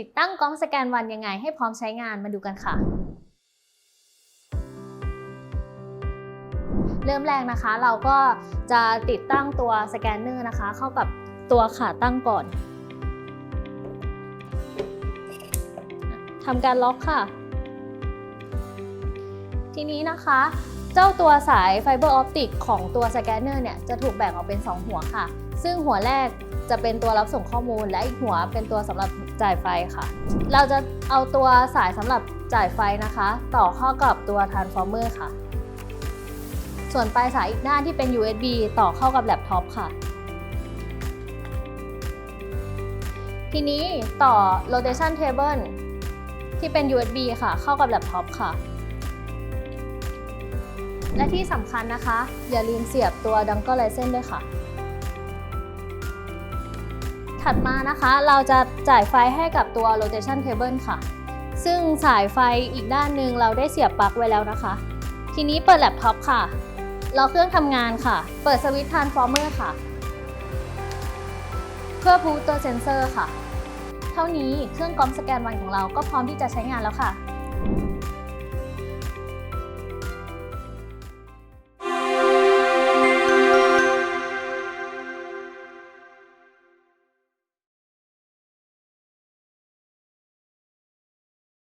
ติดตั้งกล้องสแกนวันยังไงให้พร้อมใช้งานมาดูกันค่ะ เริ่มแรกนะคะ เราก็จะติดตั้งตัวสแกนเนอร์นะคะ เข้ากับตัวขาตั้งก่อนทำการล็อกค่ะ ทีนี้นะคะ เจ้าตัวสายไฟเบอร์ออปติกของตัวสแกนเนอร์เนี่ยจะถูกแบ่งออกเป็น 2 หัวค่ะ ซึ่งหัวแรกจะเป็นตัวรับส่งข้อมูล และอีกหัวเป็นตัวสำหรับจ่ายไฟค่ะ เราจะเอาตัวสายสำหรับจ่ายไฟนะคะ ต่อเข้ากับตัว transformer ค่ะ ส่วนปลายสายอีกด้านที่เป็น USB ต่อเข้ากับแล็ปท็อปค่ะ ทีนี้ต่อ rotation table ที่เป็น USB ค่ะ เข้ากับแล็ปท็อปค่ะ และที่สำคัญนะคะ อย่าลืมเสียบตัวดังเกอร์ไลเซนด้วยค่ะ ถัดมานะคะเราจะจ่ายไฟให้กับตัว rotation table ค่ะ ซึ่งสายไฟอีกด้านหนึ่งเราได้เสียบปลั๊กไว้แล้วนะคะ ทีนี้เปิดแล็ปท็อปค่ะรอเครื่องทำงานค่ะ เปิดสวิตช์ transformer ค่ะ เพื่อบูตตัวเซนเซอร์ค่ะ เท่านี้เครื่องกรองสแกนวันของเราก็พร้อมที่จะใช้งานแล้วค่ะ